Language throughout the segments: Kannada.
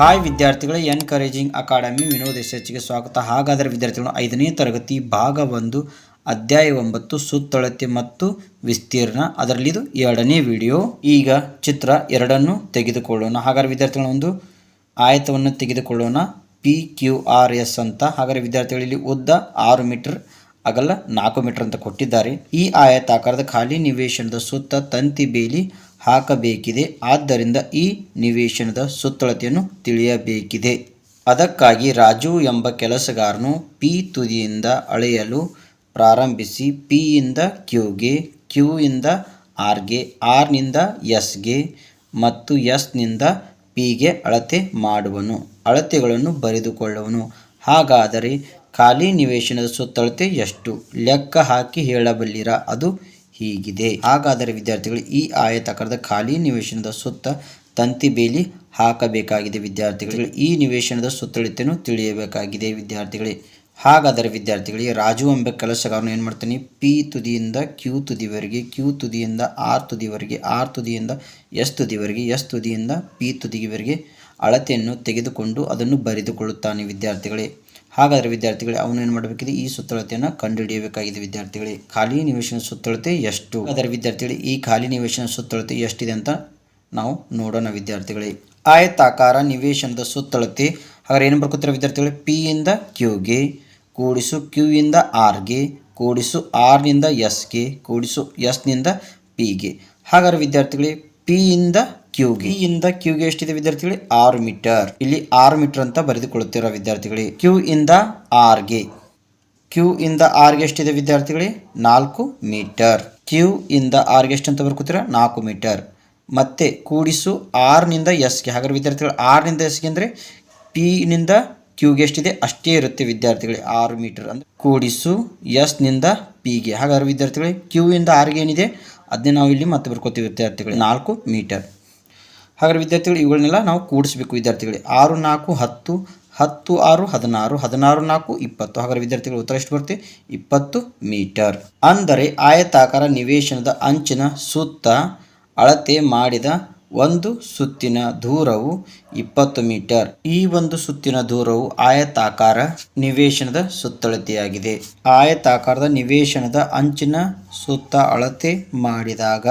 ಹಾಯ್ ವಿದ್ಯಾರ್ಥಿಗಳ ಎನ್ಕರೇಜಿಂಗ್ ಅಕಾಡೆಮಿ ವಿನೋದ್ ಎಸ್ಎಚ್ಗೆ ಸ್ವಾಗತ. ಹಾಗಾದರೆ ವಿದ್ಯಾರ್ಥಿಗಳು, ಐದನೇ ತರಗತಿ ಭಾಗ ಒಂದು, ಅಧ್ಯಾಯ ಒಂಬತ್ತು, ಸುತ್ತಳತೆ ಮತ್ತು ವಿಸ್ತೀರ್ಣ. ಅದರಲ್ಲಿ ಇದು ಎರಡನೇ ವಿಡಿಯೋ. ಈಗ ಚಿತ್ರ ಎರಡನ್ನು ತೆಗೆದುಕೊಳ್ಳೋಣ. ಹಾಗಾದರೆ ವಿದ್ಯಾರ್ಥಿಗಳ, ಒಂದು ಆಯತವನ್ನು ತೆಗೆದುಕೊಳ್ಳೋಣ. ಪಿ ಕ್ಯೂ ಆರ್ ಎಸ್ ಅಂತ. ಹಾಗಾದರೆ ವಿದ್ಯಾರ್ಥಿಗಳಲ್ಲಿ ಉದ್ದ ಆರು ಮೀಟರ್, ಅಗಲ ನಾಲ್ಕು ಮೀಟರ್ ಅಂತ ಕೊಟ್ಟಿದ್ದಾರೆ. ಈ ಆಯತಾಕಾರದ ಖಾಲಿ ನಿವೇಶನದ ಸುತ್ತ ತಂತಿ ಬೇಲಿ ಹಾಕಬೇಕಿದೆ. ಆದ್ದರಿಂದ ಈ ನಿವೇಶನದ ಸುತ್ತಳತೆಯನ್ನು ತಿಳಿಯಬೇಕಿದೆ. ಅದಕ್ಕಾಗಿ ರಾಜು ಎಂಬ ಕೆಲಸಗಾರನು ಪಿ ತುದಿಯಿಂದ ಅಳೆಯಲು ಪ್ರಾರಂಭಿಸಿ ಪಿಯಿಂದ ಕ್ಯೂಗೆ, ಕ್ಯೂ ಇಂದ ಆರ್ಗೆ ಆರ್ನಿಂದ ಎಸ್ಗೆ ಮತ್ತು ಎಸ್ನಿಂದ ಪಿಗೆ ಅಳತೆ ಮಾಡುವನು. ಅಳತೆಗಳನ್ನು ಬರೆದುಕೊಳ್ಳುವನು. ಹಾಗಾದರೆ ಖಾಲಿ ನಿವೇಶನದ ಸುತ್ತಳತೆ ಎಷ್ಟು? ಲೆಕ್ಕ ಹಾಕಿ ಹೇಳಬಲ್ಲಿರ? ಅದು ಹೀಗಿದೆ. ಹಾಗಾದರೆ ವಿದ್ಯಾರ್ಥಿಗಳು ಈ ಆಯತಾಕಾರದ ಖಾಲಿ ನಿವೇಶನದ ಸುತ್ತ ತಂತಿ ಬೇಲಿ ಹಾಕಬೇಕಾಗಿದೆ. ವಿದ್ಯಾರ್ಥಿಗಳು ಈ ನಿವೇಶನದ ಸುತ್ತಳತೆಯನ್ನು ತಿಳಿಯಬೇಕಾಗಿದೆ. ವಿದ್ಯಾರ್ಥಿಗಳೇ, ಹಾಗಾದರೆ ವಿದ್ಯಾರ್ಥಿಗಳಿಗೆ ರಾಜು ಎಂಬ ಕೆಲಸಗಾರನು ಏನು ಮಾಡ್ತಾನೆ? ಪಿ ತುದಿಯಿಂದ ಕ್ಯೂ ತುದಿವರೆಗೆ, ಕ್ಯೂ ತುದಿಯಿಂದ ಆರ್ ತುದಿವರೆಗೆ, ಆರ್ ತುದಿಯಿಂದ ಎಸ್ ತುದಿವರೆಗೆ, ಎಸ್ ತುದಿಯಿಂದ ಪಿ ತುದಿವರೆಗೆ ಅಳತೆಯನ್ನು ತೆಗೆದುಕೊಂಡು ಅದನ್ನು ಬರೆದುಕೊಳ್ಳುತ್ತಾನೆ. ವಿದ್ಯಾರ್ಥಿಗಳೇ ಹಾಗಾದರೆ ವಿದ್ಯಾರ್ಥಿಗಳೇ, ಅವನು ಏನು ಮಾಡಬೇಕಿದೆ? ಈ ಸುತ್ತಳತೆಯನ್ನು ಕಂಡುಹಿಡಿಯಬೇಕಾಗಿದೆ ವಿದ್ಯಾರ್ಥಿಗಳೇ. ಖಾಲಿ ನಿವೇಶನ ಸುತ್ತಳತೆ ಎಷ್ಟು? ಅದರ ವಿದ್ಯಾರ್ಥಿಗಳೇ, ಈ ಖಾಲಿ ನಿವೇಶನ ಸುತ್ತಳತೆ ಎಷ್ಟಿದೆ ಅಂತ ನಾವು ನೋಡೋಣ ವಿದ್ಯಾರ್ಥಿಗಳೇ. ಆಯತಾಕಾರ ನಿವೇಶನದ ಸುತ್ತಳತೆ, ಹಾಗಾದ್ರೆ ಏನು ಬರ್ಕೋತಾರೆ ವಿದ್ಯಾರ್ಥಿಗಳೇ? ಪಿ ಇಂದ ಕ್ಯೂಗೆ ಕೂಡಿಸು ಕ್ಯೂ ಇಂದ ಆರ್ಗೆ ಕೂಡಿಸು ಆರ್ನಿಂದ ಎಸ್ಗೆ ಕೂಡಿಸು ಎಸ್ನಿಂದ ಪಿಗೆ ಹಾಗಾದ್ರೆ ವಿದ್ಯಾರ್ಥಿಗಳೇ ಪಿಯಿಂದ ಕ್ಯೂಗೆ ಇಂದ ಕ್ಯೂಗೆ ಎಷ್ಟಿದೆ ವಿದ್ಯಾರ್ಥಿಗಳೇ? ಆರು ಮೀಟರ್. ಇಲ್ಲಿ ಆರು ಮೀಟರ್ ಅಂತ ಬರೆದುಕೊಳ್ಳುತ್ತಿರುವ ವಿದ್ಯಾರ್ಥಿಗಳೇ. ಕ್ಯೂ ಇಂದ ಆರ್ಗೆ. ಕ್ಯೂ ಇಂದ ಆರ್ಗೆ ಎಷ್ಟಿದೆ ವಿದ್ಯಾರ್ಥಿಗಳೇ? ನಾಲ್ಕು ಮೀಟರ್. ಕ್ಯೂ ಇಂದ ಆರ್ಗೆ ಎಷ್ಟು ಅಂತ ಬರ್ಕೋತೀರಾ? ನಾಲ್ಕು ಮೀಟರ್. ಮತ್ತೆ ಕೂಡಿಸು ಆರ್ನಿಂದ ಎಸ್ಗೆ. ಹಾಗಾದ್ರೆ ವಿದ್ಯಾರ್ಥಿಗಳು ಆರ್ನಿಂದ ಎಸ್ಗೆ ಅಂದರೆ ಪಿನಿಂದ ಕ್ಯೂಗೆ ಎಷ್ಟಿದೆ? ಅಷ್ಟೇ ಇರುತ್ತೆ ವಿದ್ಯಾರ್ಥಿಗಳೇ. ಆರು ಮೀಟರ್ ಅಂದರೆ ಕೂಡಿಸು ಎಸ್ನಿಂದ ಪಿಗೆ ಹಾಗಾದ್ರೆ ವಿದ್ಯಾರ್ಥಿಗಳೇ ಕ್ಯೂ ಇಂದ ಆರ್ಗೆ ಏನಿದೆ? ಅದನ್ನೇ ನಾವು ಇಲ್ಲಿ ಮತ್ತೆ ಬರ್ಕೋತೀವಿ ವಿದ್ಯಾರ್ಥಿಗಳು. ನಾಲ್ಕು ಮೀಟರ್. ಹಾಗಾದ್ರೆ ವಿದ್ಯಾರ್ಥಿಗಳು ಇವುಗಳನ್ನೆಲ್ಲ ನಾವು ಕೂಡಿಸ್ಬೇಕು ವಿದ್ಯಾರ್ಥಿಗಳಿಗೆ ಆರು, ನಾಲ್ಕು, ಹತ್ತು ಹತ್ತು, ಆರು, ಹದಿನಾರು ಹದಿನಾರು, ನಾಲ್ಕು, ಇಪ್ಪತ್ತು. ಹಾಗಾದ್ರೆ ವಿದ್ಯಾರ್ಥಿಗಳು ಉತ್ತರ ಎಷ್ಟು ಬರುತ್ತೆ? ಇಪ್ಪತ್ತು ಮೀಟರ್. ಅಂದರೆ ಆಯತಾಕಾರ ನಿವೇಶನದ ಅಂಚಿನ ಸುತ್ತ ಅಳತೆ ಮಾಡಿದ ಒಂದು ಸುತ್ತಿನ ದೂರವು ಇಪ್ಪತ್ತು ಮೀಟರ್. ಈ ಒಂದು ಸುತ್ತಿನ ದೂರವು ಆಯತಾಕಾರ ನಿವೇಶನದ ಸುತ್ತಳತೆಯಾಗಿದೆ. ಆಯತಾಕಾರದ ನಿವೇಶನದ ಅಂಚಿನ ಸುತ್ತ ಅಳತೆ ಮಾಡಿದಾಗ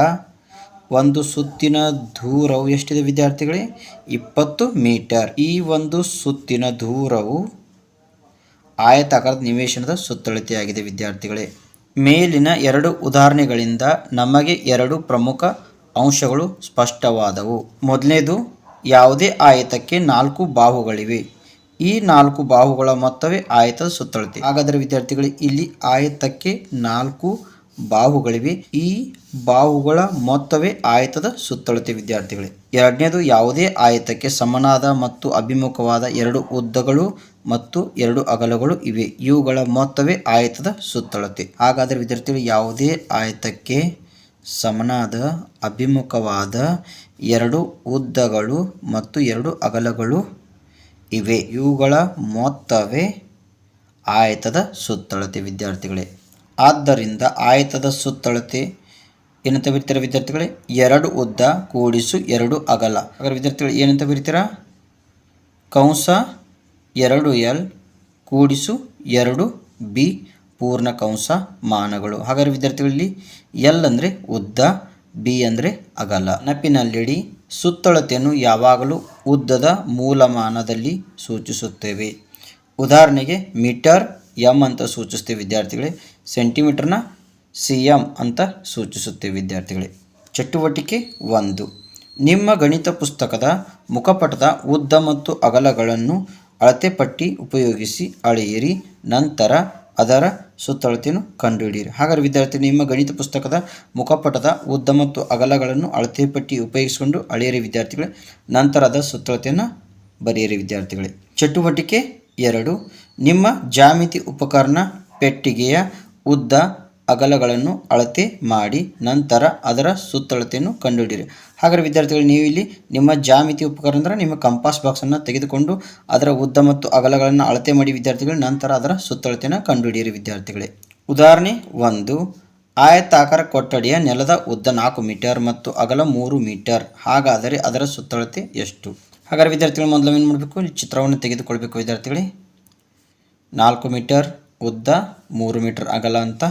ಒಂದು ಸುತ್ತಿನ ದೂರವು ಎಷ್ಟಿದೆ ವಿದ್ಯಾರ್ಥಿಗಳೇ? ಇಪ್ಪತ್ತು ಮೀಟರ್. ಈ ಒಂದು ಸುತ್ತಿನ ದೂರವು ಆಯತಾಕಾರದ ನಿವೇಶನದ ಸುತ್ತಳತೆಯಾಗಿದೆ ವಿದ್ಯಾರ್ಥಿಗಳೇ. ಮೇಲಿನ ಎರಡು ಉದಾಹರಣೆಗಳಿಂದ ನಮಗೆ ಎರಡು ಪ್ರಮುಖ ಅಂಶಗಳು ಸ್ಪಷ್ಟವಾದವು. ಮೊದಲನೇದು, ಯಾವುದೇ ಆಯತಕ್ಕೆ ನಾಲ್ಕು ಬಾಹುಗಳಿವೆ. ಈ ನಾಲ್ಕು ಬಾಹುಗಳ ಮೊತ್ತವೇ ಆಯತದ ಸುತ್ತಳತೆ. ಹಾಗಾದರೆ ವಿದ್ಯಾರ್ಥಿಗಳೇ, ಇಲ್ಲಿ ಆಯತಕ್ಕೆ ನಾಲ್ಕು ಬಾಹುಗಳಿವೆ. ಈ ಬಾಹುಗಳ ಮೊತ್ತವೇ ಆಯತದ ಸುತ್ತಳತೆ, ವಿದ್ಯಾರ್ಥಿಗಳೇ. ಎರಡನೇದು ಯಾವುದೇ ಆಯತಕ್ಕೆ ಸಮನಾದ ಮತ್ತು ಅಭಿಮುಖವಾದ ಎರಡು ಉದ್ದಗಳು ಮತ್ತು ಎರಡು ಅಗಲಗಳು ಇವೆ. ಇವುಗಳ ಮೊತ್ತವೇ ಆಯತದ ಸುತ್ತಳತೆ. ಹಾಗಾದರೆ ವಿದ್ಯಾರ್ಥಿಗಳು, ಯಾವುದೇ ಆಯತಕ್ಕೆ ಸಮನಾದ, ಅಭಿಮುಖವಾದ ಎರಡು ಉದ್ದಗಳು ಮತ್ತು ಎರಡು ಅಗಲಗಳು ಇವೆ. ಇವುಗಳ ಮೊತ್ತವೇ ಆಯತದ ಸುತ್ತಳತೆ, ವಿದ್ಯಾರ್ಥಿಗಳೇ. ಆದ್ದರಿಂದ ಆಯತದ ಸುತ್ತಳತೆ, ಏನಂತ ಬರೀತೀರಾ ವಿದ್ಯಾರ್ಥಿಗಳೇ? ಎರಡು ಉದ್ದ ಕೂಡಿಸು ಎರಡು ಅಗಲ. ಹಾಗಾದ್ರೆ ವಿದ್ಯಾರ್ಥಿಗಳು, ಏನಂತ ಬರೀತೀರಾ ಕಂಸ ಎರಡು ಎಲ್ ಕೂಡಿಸು ಎರಡು ಬಿ ಪೂರ್ಣ ಕಂಸ ಮಾನಗಳು. ಹಾಗಾದ್ರೆ ವಿದ್ಯಾರ್ಥಿಗಳಲ್ಲಿ ಎಲ್ ಅಂದರೆ ಉದ್ದ, ಬಿ ಅಂದರೆ ಅಗಲ. ನೆನಪಿನಲ್ಲಿಡಿ, ಸುತ್ತಳತೆಯನ್ನು ಯಾವಾಗಲೂ ಉದ್ದದ ಮೂಲಮಾನದಲ್ಲಿ ಸೂಚಿಸುತ್ತೇವೆ. ಉದಾಹರಣೆಗೆ ಮೀಟರ್ ಎಂ ಅಂತ ಸೂಚಿಸ್ತೇವೆ ವಿದ್ಯಾರ್ಥಿಗಳೇ. ಸೆಂಟಿಮೀಟರ್ನ ಸಿ ಎಂ ಅಂತ ಸೂಚಿಸುತ್ತೇವೆ ವಿದ್ಯಾರ್ಥಿಗಳೇ. ಚಟುವಟಿಕೆ ಒಂದು. ನಿಮ್ಮ ಗಣಿತ ಪುಸ್ತಕದ ಮುಖಪಟದ ಉದ್ದ ಮತ್ತು ಅಗಲಗಳನ್ನು ಅಳತೆ ಪಟ್ಟಿ ಉಪಯೋಗಿಸಿ ಅಳೆಯಿರಿ, ನಂತರ ಅದರ ಸುತ್ತಳತೆಯನ್ನು ಕಂಡುಹಿಡಿಯಿರಿ. ಹಾಗಾದರೆ ವಿದ್ಯಾರ್ಥಿ ನಿಮ್ಮ ಗಣಿತ ಪುಸ್ತಕದ ಮುಖಪಟದ ಉದ್ದ ಮತ್ತು ಅಗಲಗಳನ್ನು ಅಳತೆ ಪಟ್ಟಿ ಉಪಯೋಗಿಸಿಕೊಂಡು ಅಳೆಯಿರಿ ವಿದ್ಯಾರ್ಥಿಗಳೇ, ನಂತರ ಅದರ ಸುತ್ತಳತೆಯನ್ನು ಬರೆಯಿರಿ ವಿದ್ಯಾರ್ಥಿಗಳೇ. ಚಟುವಟಿಕೆ ಎರಡು. ನಿಮ್ಮ ಜಾಮಿತಿ ಉಪಕರಣ ಪೆಟ್ಟಿಗೆಯ ಉದ್ದ ಅಗಲಗಳನ್ನು ಅಳತೆ ಮಾಡಿ ನಂತರ ಅದರ ಸುತ್ತಳತೆಯನ್ನು ಕಂಡುಹಿಡಿಯಿರಿ. ಹಾಗಾದರೆ ವಿದ್ಯಾರ್ಥಿಗಳು ನೀವು ಇಲ್ಲಿ ನಿಮ್ಮ ಜಾಮಿತಿ ಉಪಕರಣ ಅಂದರೆ ನಿಮ್ಮ ಕಂಪಾಸ್ ಬಾಕ್ಸನ್ನು ತೆಗೆದುಕೊಂಡು ಅದರ ಉದ್ದ ಮತ್ತು ಅಗಲಗಳನ್ನು ಅಳತೆ ಮಾಡಿ ವಿದ್ಯಾರ್ಥಿಗಳು, ನಂತರ ಅದರ ಸುತ್ತಳತೆಯನ್ನು ಕಂಡುಹಿಡಿಯಿರಿ ವಿದ್ಯಾರ್ಥಿಗಳೇ. ಉದಾಹರಣೆ ಒಂದು, ಆಯತಾಕಾರ ಕೊಠಡಿಯ ನೆಲದ ಉದ್ದ ನಾಲ್ಕು ಮೀಟರ್ ಮತ್ತು ಅಗಲ ಮೂರು ಮೀಟರ್. ಹಾಗಾದರೆ ಅದರ ಸುತ್ತಳತೆ ಎಷ್ಟು? ಹಾಗಾದರೆ ವಿದ್ಯಾರ್ಥಿಗಳು, ಮೊದಲು ಏನು ಮಾಡಬೇಕು? ಚಿತ್ರವನ್ನು ತೆಗೆದುಕೊಳ್ಬೇಕು ವಿದ್ಯಾರ್ಥಿಗಳೇ. ನಾಲ್ಕು ಮೀಟರ್. ಉದ್ದ ಮೂರು ಮೀಟರ್ ಅಗಲ ಅಂತ.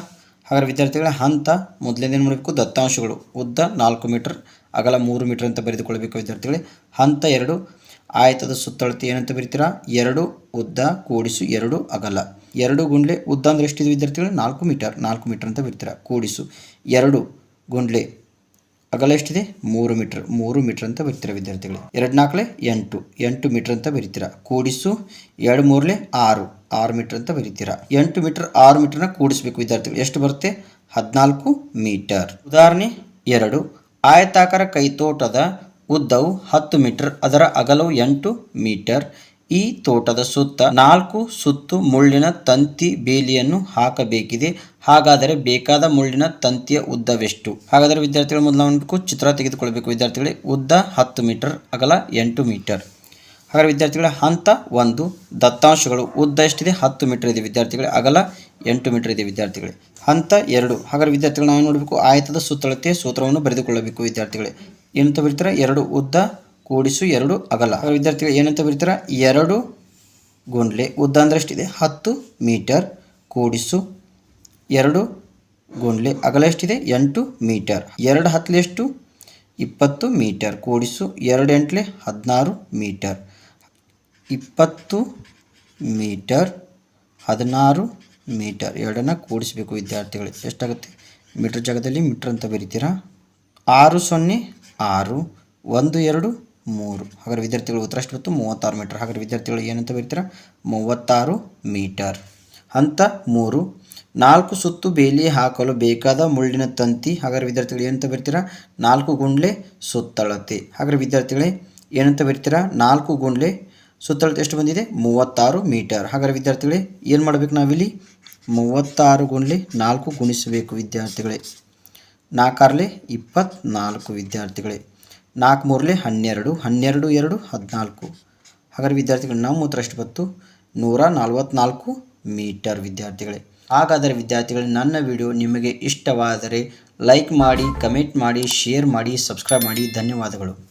ಹಾಗಾದ್ರೆ ವಿದ್ಯಾರ್ಥಿಗಳ, ಹಂತ ಮೊದಲಿಂದ ಏನು ಮಾಡಬೇಕು? ದತ್ತಾಂಶಗಳು. ಉದ್ದ ನಾಲ್ಕು ಮೀಟರ್, ಅಗಲ ಮೂರು ಮೀಟರ್ ಅಂತ ಬರೆದುಕೊಳ್ಬೇಕು ವಿದ್ಯಾರ್ಥಿಗಳೇ. ಹಂತ ಎರಡು, ಆಯತದ ಸುತ್ತಳತೆ ಏನಂತ ಬರೀತೀರಾ? ಎರಡು, ಉದ್ದ ಕೂಡಿಸು ಎರಡು, ಅಗಲ. ಎರಡು ಗುಂಡ್ಲೆ ಉದ್ದ ಅಂದರೆ ಎಷ್ಟಿದೆ ವಿದ್ಯಾರ್ಥಿಗಳು? ನಾಲ್ಕು ಮೀಟರ್ ನಾಲ್ಕು ಮೀಟರ್ ಅಂತ ಬರ್ತೀರಾ? ಕೂಡಿಸು ಎರಡು ಗುಂಡ್ಲೆ ಅಗಲ ಎಷ್ಟಿದೆ? ಮೂರು ಮೀಟರ್ ಮೂರು ಮೀಟರ್ ಅಂತ ಬರ್ತೀರಾ ವಿದ್ಯಾರ್ಥಿಗಳು? ಎರಡು ನಾಲ್ಕಲೆ ಎಂಟು ಎಂಟು ಮೀಟರ್ ಅಂತ ಬರೀತೀರಾ? ಕೂಡಿಸು ಎರಡು ಮೂರಲೆ ಆರು. ಆರು ಮೀಟರ್ ಅಂತ ಬರೀತೀರಾ? ಎಂಟು ಮೀಟರ್, ಆರು ಮೀಟರ್ನ ಕೂಡಿಸ್ಬೇಕು ವಿದ್ಯಾರ್ಥಿಗಳು. ಎಷ್ಟು ಬರುತ್ತೆ? ಹದಿನಾಲ್ಕು ಮೀಟರ್. ಉದಾಹರಣೆ, ಎರಡು. ಆಯತಾಕಾರ ಕೈತೋಟದ ಉದ್ದವು ಹತ್ತು ಮೀಟರ್, ಅದರ ಅಗಲವು ಎಂಟು ಮೀಟರ್. ಈ ತೋಟದ ಸುತ್ತ ನಾಲ್ಕು ಸುತ್ತು ಮುಳ್ಳಿನ ತಂತಿ ಬೇಲಿಯನ್ನು ಹಾಕಬೇಕಿದೆ. ಹಾಗಾದರೆ ಬೇಕಾದ ಮುಳ್ಳಿನ ತಂತಿಯ ಉದ್ದವೆಷ್ಟು? ಹಾಗಾದರೆ ವಿದ್ಯಾರ್ಥಿಗಳು ಮೊದಲು ಚಿತ್ರ ತೆಗೆದುಕೊಳ್ಬೇಕು. ವಿದ್ಯಾರ್ಥಿಗಳೇ, ಉದ್ದ ಹತ್ತು ಮೀಟರ್, ಅಗಲ ಎಂಟು ಮೀಟರ್. ಹಾಗಾದರೆ ವಿದ್ಯಾರ್ಥಿಗಳ, ಹಂತ ಒಂದು, ದತ್ತಾಂಶಗಳು, ಉದ್ದ ಎಷ್ಟಿದೆ? ಹತ್ತು ಮೀಟರ್ ಇದೆ ವಿದ್ಯಾರ್ಥಿಗಳೇ. ಅಗಲ ಎಂಟು ಮೀಟರ್ ಇದೆ ವಿದ್ಯಾರ್ಥಿಗಳೇ. ಹಂತ ಎರಡು. ಹಾಗಾದರೆ ವಿದ್ಯಾರ್ಥಿಗಳು ನಾವು ನೋಡಬೇಕು? ಆಯತದ ಸುತ್ತಳತೆ ಸೂತ್ರವನ್ನು ಬರೆದುಕೊಳ್ಳಬೇಕು ವಿದ್ಯಾರ್ಥಿಗಳೇ. ಏನಂತ ಬರೀತಾರೆ? ಎರಡು ಉದ್ದ ಕೂಡಿಸು ಎರಡು ಅಗಲ. ಹಾಗಾದ್ರೆ ವಿದ್ಯಾರ್ಥಿಗಳು, ಏನಂತ ಬರೀತಾರೆ? ಎರಡು ಗುಂಡ್ಲೆ. ಉದ್ದ ಅಂದರೆ ಎಷ್ಟಿದೆ? ಹತ್ತು ಮೀಟರ್ ಕೂಡಿಸು ಎರಡು ಗುಂಡ್ಲೆ. ಅಗಲ ಎಷ್ಟಿದೆ? ಎಂಟು ಮೀಟರ್. ಎರಡು ಹತ್ತಲೆ ಎಷ್ಟು? ಇಪ್ಪತ್ತು ಮೀಟರ್. ಕೂಡಿಸು ಎರಡು ಎಂಟ್ಲೆ ಹದಿನಾರು ಮೀಟರ್. ಇಪ್ಪತ್ತು ಮೀಟರ್, ಹದಿನಾರು ಮೀಟರ್. ಎರಡನ್ನು ಕೂಡಿಸಬೇಕು ವಿದ್ಯಾರ್ಥಿಗಳು. ಎಷ್ಟಾಗುತ್ತೆ? ಮೀಟರ್ ಜಾಗದಲ್ಲಿ ಮೀಟರ್ ಅಂತ ಬರೀತೀರಾ? ಆರು ಸೊನ್ನೆ ಆರು, ಒಂದು ಎರಡು ಮೂರು. ಹಾಗಾದ್ರೆ ವಿದ್ಯಾರ್ಥಿಗಳು ಉತ್ತರ ಎಷ್ಟು ಬಂತು ಮೂವತ್ತಾರು ಮೀಟರ್. ಹಾಗಾದ್ರೆ ವಿದ್ಯಾರ್ಥಿಗಳು ಏನಂತ ಬರೀತೀರಾ? ಮೂವತ್ತಾರು ಮೀಟರ್. ಹಂತ ಮೂರು. ನಾಲ್ಕು ಸುತ್ತು ಬೇಲಿ ಹಾಕಲು ಬೇಕಾದ ಮುಳ್ಳಿನ ತಂತಿ. ಹಾಗಾದ್ರೆ ವಿದ್ಯಾರ್ಥಿಗಳು ಏನಂತ ಬರ್ತೀರಾ? ನಾಲ್ಕು ಗುಂಡ್ಲೆ ಸುತ್ತಳತೆ. ಹಾಗಾದ್ರೆ ವಿದ್ಯಾರ್ಥಿಗಳೇ ಏನಂತ ಬರ್ತೀರಾ? ನಾಲ್ಕು ಗುಂಡ್ಲೆ ಸುತ್ತಳತೆ ಎಷ್ಟು ಬಂದಿದೆ? ಮೂವತ್ತಾರು ಮೀಟರ್. ಹಾಗಾದರೆ ವಿದ್ಯಾರ್ಥಿಗಳೇ, ಏನು ಮಾಡಬೇಕು ನಾವಿಲ್ಲಿ? ಮೂವತ್ತಾರು ಗುಣಲಿ ನಾಲ್ಕು ಗುಣಿಸಬೇಕು ವಿದ್ಯಾರ್ಥಿಗಳೇ. ನಾಲ್ಕಾರ್ಲೆ ಇಪ್ಪತ್ನಾಲ್ಕು ವಿದ್ಯಾರ್ಥಿಗಳೇ. ನಾಲ್ಕು ಮೂರಲೆ ಹನ್ನೆರಡು ಹನ್ನೆರಡು ಎರಡು, ಹದಿನಾಲ್ಕು. ಹಾಗಾದರೆ ವಿದ್ಯಾರ್ಥಿಗಳು, ನಮ್ಮ ಉತ್ತರ ಎಷ್ಟು ಬಂತು? ನೂರ ನಲ್ವತ್ನಾಲ್ಕು ಮೀಟರ್ ವಿದ್ಯಾರ್ಥಿಗಳೇ. ಹಾಗಾದರೆ ವಿದ್ಯಾರ್ಥಿಗಳೇ, ನನ್ನ ವಿಡಿಯೋ ನಿಮಗೆ ಇಷ್ಟವಾದರೆ ಲೈಕ್ ಮಾಡಿ, ಕಮೆಂಟ್ ಮಾಡಿ, ಶೇರ್ ಮಾಡಿ, ಸಬ್ಸ್ಕ್ರೈಬ್ ಮಾಡಿ. ಧನ್ಯವಾದಗಳು.